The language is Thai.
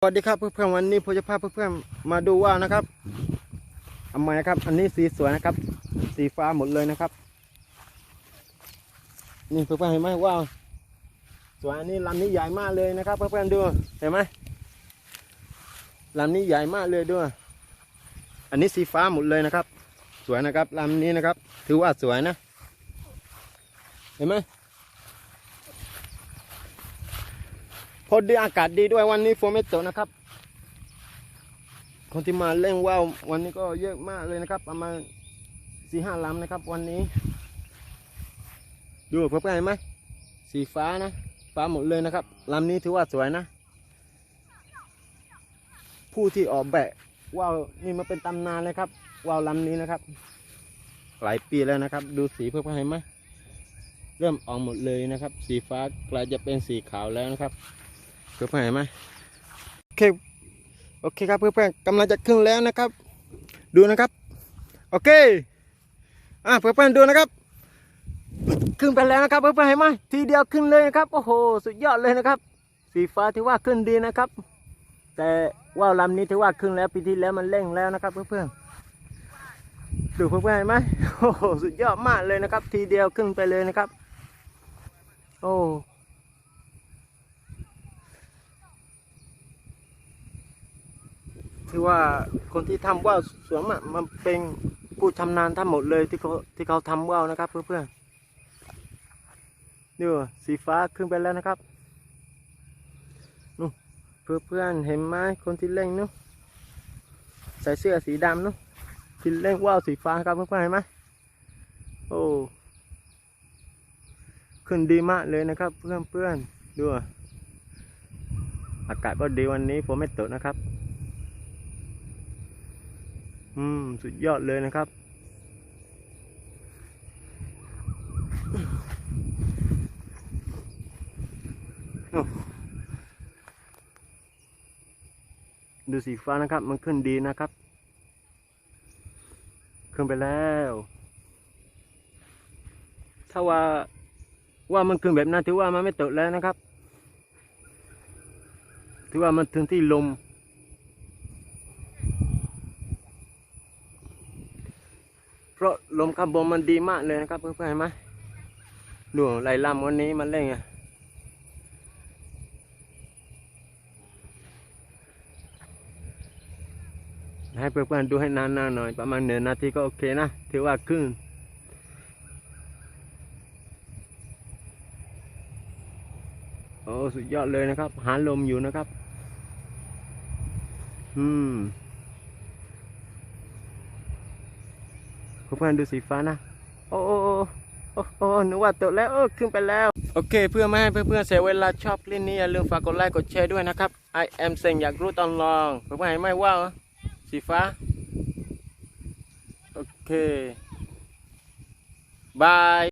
สวัสดีครับเพื่อนๆวันนี้ผมจะพาเพื่อนๆมาดูว่าวนะครับทำไมนะครับ อันนี้สีสวยนะครับ สีฟ้าหมดเลยนะครับ นี่เพื่อนๆเห็นไหมว่าวสวยอันนี้ลำนี้ใหญ่มากเลยนะครับ เพื่อนๆดูเห็นไหมลำนี้ใหญ่มากเลยด้วย อันนี้สีฟ้าหมดเลยนะครับ สวยนะครับลำนี้นะครับ ถือว่าสวยนะ เห็นไหม พอดีอากาศดีด้วยวันนี้ฝนไม่ตกนะครับ คนที่มาเล่นว่าววันนี้ก็เยอะมากเลยนะครับ ประมาณสี่ห้าลำนะครับ วันนี้ ดูเพื่อนๆเห็นไหมสีฟ้านะ ฟ้าหมดเลยนะครับลำนี้ถือว่าสวยนะ ผู้ที่ออกแบบว่าวนี่มาเป็นตำนานเลยครับว่าวลำนี้นะครับ หลายปีแล้วนะครับ ดูสีเพื่อนๆเห็นไหมเริ่มออกหมดเลยนะครับ สีฟ้ากลายจะเป็นสีขาวแล้วนะครับ เพื่อนๆเห็นไหมโอเคโอเคครับเพื่อนๆกำลังจะขึ้นแล้วนะครับ ดูนะครับ โอเคอะเพื่อนๆดูนะครับ ขึ้นไปแล้วนะครับเพื่อนๆเห็นไหมทีเดียวขึ้นเลยนะครับโอ้โหสุดยอดเลยนะครับ สีฟ้าถือว่าขึ้นดีนะครับ แต่ว่าวลำนี้ถือว่าขึ้นแล้วปีที่แล้วมันเร่งแล้วนะครับ เพื่อนๆดูเพื่อนๆเห็นไหมโอ้โหสุดยอดมากเลยนะครับ ทีเดียวขึ้นไปเลยนะครับ โอ้ ที่ว่าคนที่ทำว่าวสวนมันเป็นผู้ชำนาญทั้งหมดเลยที่เขาที่เขาทำว่าวนะครับ เพื่อนๆดูสีฟ้าขึ้นไปแล้วนะครับนู่นเพื่อนๆเห็นไหมคนที่เล่นนู้นใส่เสื้อสีดำนู้นที่เล่นว่าวสีฟ้าครับเพื่อนๆเห็นไหมโอ้ขึ้นดีมากเลยนะครับ เพื่อนๆดูอากาศก็ดีวันนี้ฝนไม่ตกนะครับ อืม สุดยอดเลยนะครับ ดูสีฟ้านะครับ มันขึ้นดีนะครับ ขึ้นไปแล้ว ถ้าว่าว่ามันขึ้นแบบนั้นถือว่ามันไม่ตกแล้วนะครับ ถือว่ามันถึงที่ลม เพ ราะลมข้างบนมันดีมากเลยนะครับเพื่อนๆเห็นไหมดูไหลลำวันนี้มันเล่นไงให้เพื่อนๆดูให้นานๆหน่อย ประมาณหนึ่งนาทีก็โอเคนะ ถือว่าขึ้นโอ้สุดยอดเลยนะครับ หาลมอยู่นะครับ อืม เพื่อนๆดูสีฟ้านะ โอ้โอ้โอ้โอ้นึกว่าตกแล้วเออขึ้นไปแล้ว โอเค เพื่อไม่ให้เพื่อนๆเสียเวลาชอบคลิปนี้อย่าลืมฝากกดไลค์กดแชร์ด้วยนะครับ I am เซงอยากรู้ตอนลองเพื่อนๆเห็นไม่ว่าสีฟ้า โอเคบาย